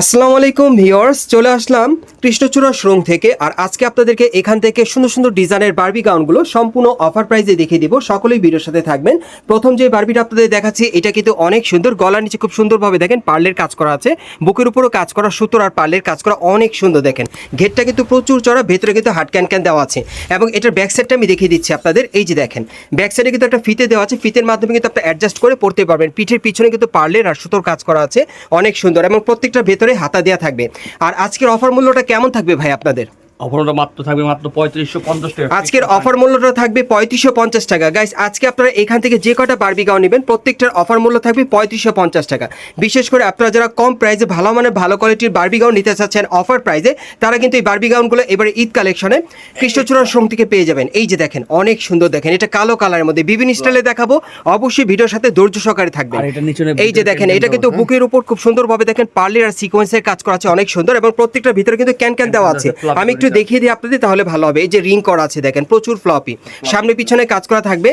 আসসালামু আলাইকুম ভিওর্স চলে আসলাম কৃষ্ণচূড়া শোরুম থেকে। আর আজকে আপনাদেরকে এখান থেকে সুন্দর সুন্দর ডিজাইনের বারবি গাউনগুলো সম্পূর্ণ অফার প্রাইসে দেখিয়ে দিব। সকলেই ভিডিওর সাথে থাকবেন। প্রথম যে বার্বিটা আপনাদের দেখাচ্ছি, এটা কিন্তু অনেক সুন্দর। গলার নিচে খুব সুন্দরভাবে দেখেন, পার্লের কাজ করা আছে। বুকের উপরও কাজ করা, সুতোর আর পার্লের কাজ করা অনেক সুন্দর দেখেন। ঘেরটা কিন্তু প্রচুর চড়া ভেতরে কিন্তু হাট ক্যান ক্যান দেওয়া আছে। এবং এটার ব্যাক সাইডটা আমি দেখিয়ে দিচ্ছি আপনাদের। এই যে দেখেন ব্যাক সাইডে কিন্তু একটা ফিতে দেওয়া আছে। ফিতের মাধ্যমে কিন্তু আপনি অ্যাডজাস্ট করে পড়তে পারবেন। পিঠের পিছনে কিন্তু পার্লের আর সুতোর কাজ করা আছে। অনেক সুন্দর এবং প্রত্যেকটা ভেতরে হাতা দেওয়া থাকবে। আর আজকের অফার মূল্যটা কেমন থাকবে ভাই আপনাদের? অফারটা মাত্র থাকবে মাত্র পঁয়ত্রিশশো পঞ্চাশ টাকা। আজকের অফার মূল্যটা থাকবে পঁয়ত্রিশশো পঞ্চাশ টাকা। গাইস আজকে আপনারা এখান থেকে যে কটা বারবি নেবেন প্রত্যেকটার অফার মূল্য থাকবে পঁয়ত্রিশশো পঞ্চাশ টাকা। বিশেষ করে আপনারা যারা কম প্রাইসে ভালো মানে ভালো কোয়ালিটির বারবি নিতে চাচ্ছেন অফার প্রাইসে তারা কিন্তু এই বারবি গাউনগুলো এবারে ঈদ কালেকশনে কৃষ্ণচূড়ার শ্রম থেকে পেয়ে যাবেন। এই যে দেখেন অনেক সুন্দর দেখেন এটা কালো কালারের মধ্যে। বিভিন্ন স্টাইলে দেখাবো অবশ্যই ভিডিওর সাথে ধৈর্য সহকারে থাকবে আর এটা নিচনে এই যে দেখেন এটা কিন্তু বুকের উপর খুব সুন্দরভাবে দেখেন পার্লের আর সিকোয়েন্সের কাজ করা আছে অনেক সুন্দর এবং প্রত্যেকটার ভিতরে কিন্তু ক্যান ক্যান দেওয়া আছে। আমি একটু দেখিয়ে দিই আপনাদের তাহলে ভালো হবে। এই যে রিং করা আছে দেখেন প্রচুর ফ্লপি সামনে পিছনে কাজ করা থাকবে।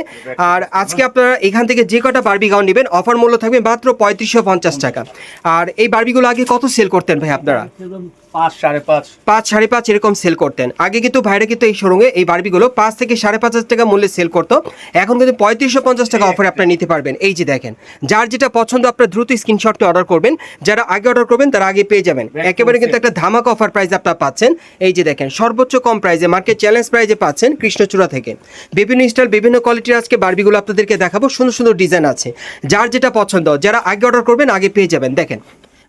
আর আজকে আপনারা এখান থেকে যে কটা বার্বি গাউন নেবেন অফার মূল্য থাকবে মাত্র পঁয়ত্রিশশো পঞ্চাশ টাকা। আর এই বারবিগুলো আগে কত সেল করতেন ভাই আপনারা? পাঁচ সাড়ে পাঁচ। পাঁচ সাড়ে পাঁচ এরকম সেল করতেন। আগে কিন্তু ভাইরা কিন্তু এই শোরুমে এই বারবিগুলো পাঁচ থেকে সাড়ে পাঁচ হাজার টাকা মূল্যে সেল করতো। এখন কিন্তু পঁয়ত্রিশশো পঞ্চাশ টাকা অফারে আপনারা নিতে পারবেন। এই যে দেখেন যার যেটা পছন্দ আপনার দ্রুত স্ক্রিনশটটি অর্ডার করবেন। যারা আগে অর্ডার করবেন তারা আগে পেয়ে যাবেন। একেবারে কিন্তু একটা ধামাকা অফার প্রাইস আপনারা পাচ্ছেন। এই যে দেখেন সর্বোচ্চ কম প্রাইসে মার্কেট চ্যালেঞ্জ প্রাইসে পাচ্ছেন কৃষ্ণচূড়া থেকে। বিভিন্ন স্টাইল বিভিন্ন কোয়ালিটির আজকে বারবিগুলো আপনাদেরকে দেখাবো। সুন্দর সুন্দর ডিজাইন আছে। যার যেটা পছন্দ যারা আগে অর্ডার করবেন আগে পেয়ে যাবেন। দেখেন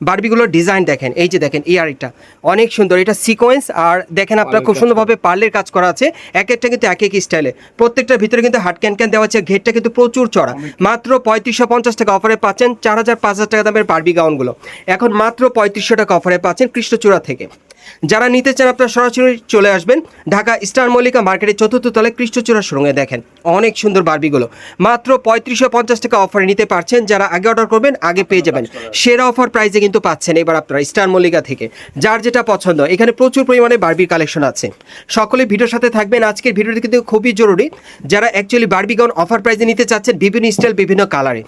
বারবিগুলোর ডিজাইন দেখেন এই যে দেখেন এই আরেকটা। অনেক সুন্দর এটা সিকোয়েন্স আর দেখেন আপনার খুব সুন্দরভাবে পার্লের কাজ করা আছে। এক একটা কিন্তু এক এক স্টাইলে প্রত্যেকটার ভিতরে কিন্তু হাট ক্যান ক্যান দেওয়া আছে ঘেরটা কিন্তু প্রচুর চড়া। মাত্র পঁয়ত্রিশশো পঞ্চাশ টাকা অফারে পাচ্ছেন চার হাজার পাঁচ হাজার টাকা দামের বারবি গাউনগুলো। এখন মাত্র পঁয়ত্রিশশো টাকা অফারে পাচ্ছেন কৃষ্ণচূড়া থেকে। যারা নিতে চান আপনারা সরাসরি চলে আসবেন। ঢাকা স্টার মল্লিকা মার্কেটের চতুর্থ তলে কৃষ্ণচূড়া সুরঙ্গে দেখেন। অনেক সুন্দর বারবিগুলো। মাত্র পঁয়ত্রিশশো পঞ্চাশ টাকা অফারে নিতে পারছেন। যারা আগে অর্ডার করবেন আগে পেয়ে যাবেন। সেরা অফার প্রাইসে কিন্তু পাচ্ছেন এবার আপনারা স্টার মল্লিকা থেকে। যার যেটা পছন্দ এখানে প্রচুর পরিমাণে বার্বির কালেকশন আছে। সকলে ভিডিওর সাথে থাকবেন। আজকের ভিডিওটি কিন্তু খুবই জরুরি। যারা অ্যাকচুয়ালি বারবি গাউন অফার প্রাইসে নিতে চাচ্ছেন বিভিন্ন স্টাইল বিভিন্ন কালারে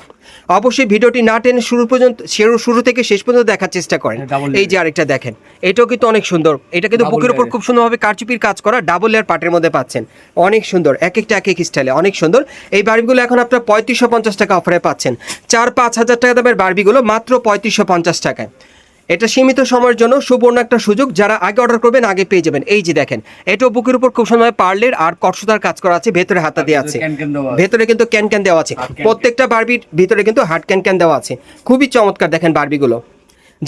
অবশ্যই ভিডিওটি না টেনে শুরু পর্যন্ত শুরু শুরু থেকে শেষ পর্যন্ত দেখার চেষ্টা করেন। এই যে আরেকটা দেখেন এটাও কিন্তু অনেক সুন্দর। এটা কিন্তু বুকের উপর খুব সুন্দরভাবে কারচুপির কাজ করা ডাবল লেয়ার পাটের মধ্যে পাচ্ছেন। অনেক সুন্দর এক একটা এক এক স্টাইলে অনেক সুন্দর। এই বারবিগুলো এখন আপনার পঁয়ত্রিশশো পঞ্চাশ টাকা অফারে পাচ্ছেন। চার পাঁচ হাজার টাকা দামের বারবিগুলো মাত্র পঁয়ত্রিশশো পঞ্চাশ টাকায়। এটা সীমিত সময়ের জন্য সুবর্ণ একটা সুযোগ। যারা আগে অর্ডার করবেন আগে পেয়ে যাবেন। এই যে দেখেন এটাও বুকের উপর খুব সুন্দর পার্লের আর কটসুতার কাজ করা আছে। ভেতরে হাতা দেওয়া আছে। ভেতরে কিন্তু ক্যান ক্যান দেওয়া আছে। প্রত্যেকটা বার্বির ভিতরে কিন্তু হার্ড ক্যান ক্যান দেওয়া আছে। খুবই চমৎকার দেখেন বারবিগুলো।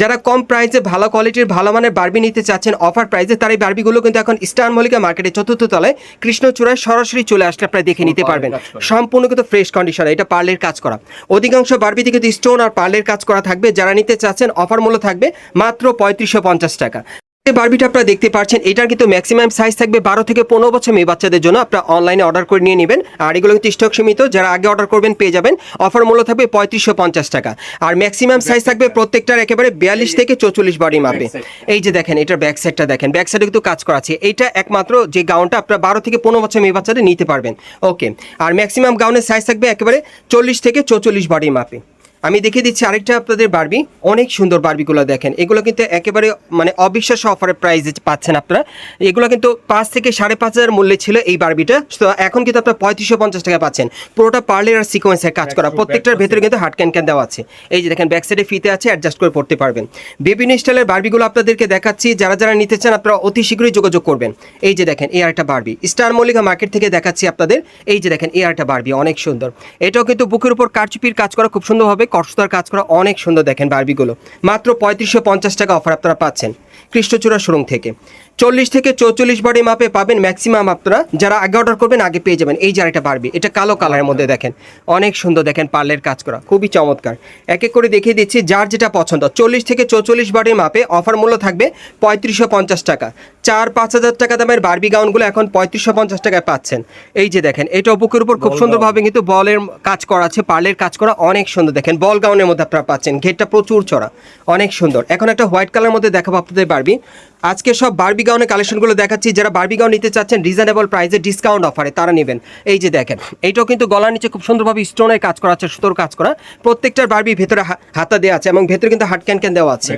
যারা কম প্রাইসে ভালো কোয়ালিটির ভালো মানের বার্বি নিতে চাচ্ছেন অফার প্রাইসে তার এই বার্বিগুলো কিন্তু এখন স্টার মলিকা মার্কেটে চতুর্থ তলায় কৃষ্ণচূড়ায় সরাসরি চলে আসলে আপনারা দেখে নিতে পারবেন। সম্পূর্ণ কিন্তু ফ্রেশ কন্ডিশনে এটা পার্লের কাজ করা। অধিকাংশ বার্বিতে কিন্তু স্টোন আর পার্লের কাজ করা থাকবে যারা নিতে চাচ্ছেন অফার মূল্য থাকবে মাত্র পঁয়ত্রিশশো পঞ্চাশ টাকা। বারবিটা আপনারা দেখতে পাচ্ছেন এটার কিন্তু ম্যাক্সিমাম সাইজ থাকবে বারো থেকে পনেরো বছর মেয়ে বাচ্চাদের জন্য। আপনারা অনলাইনে অর্ডার করে নিয়ে নেবেন। আর এগুলো কিন্তু স্টক সীমিত যারা আগে অর্ডার করবেন পেয়ে যাবেন। অফার মূল্য থাকবে পঁয়ত্রিশশো পঞ্চাশ টাকা। আর ম্যাক্সিমাম সাইজ থাকবে প্রত্যেকটার একেবারে বিয়াল্লিশ থেকে চৌচল্লিশ বডি মাপে। এই যে দেখেন এটার ব্যাক সাইডটা দেখেন। ব্যাক সাইডে কিন্তু কাজ করা আছে। এইটা একমাত্র যে গাউনটা আপনারা বারো থেকে পনেরো বছর মেয়ে বাচ্চাদের নিতে পারবেন। ওকে আর ম্যাক্সিমাম গাউনের সাইজ থাকবে একেবারে চল্লিশ থেকে চৌচল্লিশ বডি মাপে। আমি দেখিয়ে দিচ্ছি আরেকটা আপনাদের বারবি অনেক সুন্দর বারবিগুলো দেখেন। এগুলো কিন্তু একেবারে মানে অবিশ্বাস্য অফারের প্রাইসে পাচ্ছেন আপনারা। এগুলো কিন্তু পাঁচ থেকে সাড়ে পাঁচ হাজার মূল্যে ছিল এই বারবিটা তো এখন কিন্তু আপনার পঁয়ত্রিশশো পঞ্চাশ টাকা পাচ্ছেন। পুরোটা পার্লের আর সিকোয়েন্সের কাজ করা। প্রত্যেকটার ভেতরে কিন্তু হাট ক্যান ক্যান দেওয়া আছে। এই যে দেখেন ব্যাক সাইডে ফিতে আছে অ্যাডজাস্ট করে পড়তে পারবেন। বিভিন্ন স্টাইলের বারবিগুলো আপনাদেরকে দেখাচ্ছি। যারা যারা নিতে চান আপনারা অতি শীঘ্রই যোগাযোগ করবেন। এই যে দেখেন এই আরেকটা বারবি স্টার মল্লিকা মার্কেট থেকে দেখাচ্ছি আপনাদের। এই যে দেখেন এই আরেকটা বারবি অনেক সুন্দর। এটাও কিন্তু বুকের উপর কারচুপির কাজ করা খুব সুন্দরভাবে কষ্টতার কাজ করা অনেক সুন্দর দেখেন বারবিগুলো মাত্র পঁয়ত্রিশশো পঞ্চাশ টাকা অফার আপনারা পাচ্ছেন। কৃষ্ণচূড়া শোরুম থেকে। চল্লিশ থেকে চৌচল্লিশ বডি মাপে পাবেন ম্যাক্সিমাম আপনারা। যারা আগে অর্ডার করবেন আগে পেয়ে যাবেন। এই আরেকটা বারবি এটা কালো কালারের মধ্যে দেখেন। অনেক সুন্দর দেখেন পার্লের কাজ করা। খুবই চমৎকার। এক এক করে দেখিয়ে দিচ্ছি যার যেটা পছন্দ। চল্লিশ থেকে চৌচল্লিশ বডি মাপে অফার মূল্য থাকবে পঁয়ত্রিশশো পঞ্চাশ টাকা। চার পাঁচ হাজার টাকা দামের বার্বি গাউনগুলো এখন পঁয়ত্রিশশো পঞ্চাশ টাকায় পাচ্ছেন। এই যে দেখেন এটা বুকের উপর খুব সুন্দরভাবে কিন্তু বলের কাজ করা আছে পার্লের কাজ করা অনেক সুন্দর দেখেন। বল গাউনের মধ্যে আপনারা পাচ্ছেন। ঘেরটা প্রচুর চড়া। অনেক সুন্দর। এখন একটা হোয়াইট কালার মধ্যে দেখাবো আপনাদের বারবি। আজকে সব বারবি গাউনের কালেকশনগুলো দেখাচ্ছি। যারা বারবি গাউন নিতে চাচ্ছেন রিজনেবল প্রাইসে ডিসকাউন্ট অফারে তারা নেবেন। এই যে দেখেন এইটাও কিন্তু গলার নিচে খুব সুন্দরভাবে স্টোনের কাজ করা আছে সুতোর কাজ করা। প্রত্যেকটার বারবি ভেতরে হাতা দেওয়া আছে এবং ভেতরে কিন্তু হাট ক্যান ক্যান দেওয়া আছে।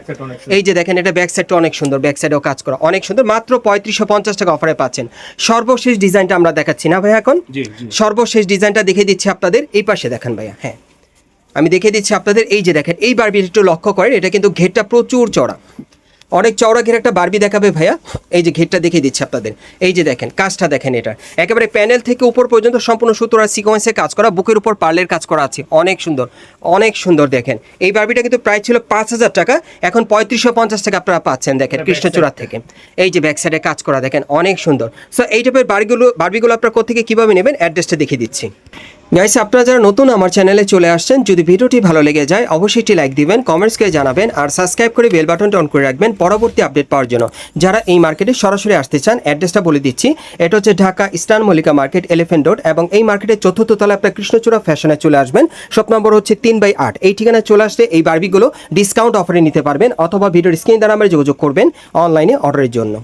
এই যে দেখেন এটা ব্যাক সাইডটা অনেক সুন্দর। ব্যাক সাইডেও কাজ করা। অনেক সুন্দর। মাত্র পঁয়ত্রিশশো পঞ্চাশ টাকা অফারে পাচ্ছেন। সর্বশেষ ডিজাইনটা আমরা দেখাচ্ছি না ভাইয়া এখন? সর্বশেষ ডিজাইনটা দেখিয়ে দিচ্ছি আপনাদের। এই পাশে দেখেন ভাইয়া হ্যাঁ। আমি দেখিয়ে দিচ্ছি আপনাদের। এই যে দেখেন এই বারবির একটু লক্ষ্য করেন এটা কিন্তু ঘেরটা প্রচুর চড়া অনেক চওড়া ঘের একটা বারবি দেখাবে ভাইয়া। এই যে ঘেরটা দেখিয়ে দিচ্ছে আপনাদের। এই যে দেখেন কাজটা দেখেন এটা। একেবারে প্যানেল থেকে উপর পর্যন্ত সম্পূর্ণ সুতোর আর সিকোয়েন্সে কাজ করা বুকের উপর পার্লের কাজ করা আছে। অনেক সুন্দর অনেক সুন্দর দেখেন। এই বারবিটা কিন্তু প্রায় ছিল পাঁচ হাজার টাকা এখন পঁয়ত্রিশশো পঞ্চাশ টাকা আপনারা পাচ্ছেন দেখেন কৃষ্ণচূড়া থেকে। এই যে ব্যাক সাইডে কাজ করা দেখেন অনেক সুন্দর। সো এই টাইপের বাড়িগুলো বারবিগুলো আপনারা কোথেকে কীভাবে নেবেন? অ্যাড্রেসটা দেখিয়ে দিচ্ছি। গাইস আপনারা যারা নতুন আমার চ্যানেলে চলে আসছেন, যদি ভিডিওটি ভালো লেগে যায়, অবশ্যই একটি লাইক দিবেন কমেন্টস করে জানাবেন, আর সাবস্ক্রাইব করে বেল বাটনটা অন করে রাখবেন পরবর্তী আপডেট পাওয়ার জন্য। যারা এই মার্কেটে সরাসরি আসতে চান অ্যাড্রেসটা বলে দিচ্ছি। এটা হচ্ছে Dhaka eastern Mallika market elephant road এবং এই মার্কেটের চতুর্থ তলায় আপনার কৃষ্ণচূড়া ফ্যাশনে চলে আসবেন। শপ নম্বর হচ্ছে তিন বাই আট। এই ঠিকানায় চলে আসলে এই বারবিগুলো ডিসকাউন্ট অফারে নিতে পারবেন, অথবা ভিডিওর স্ক্রিন দ্বারা আমরা যোগাযোগ করবেন অনলাইনে অর্ডারের জন্য।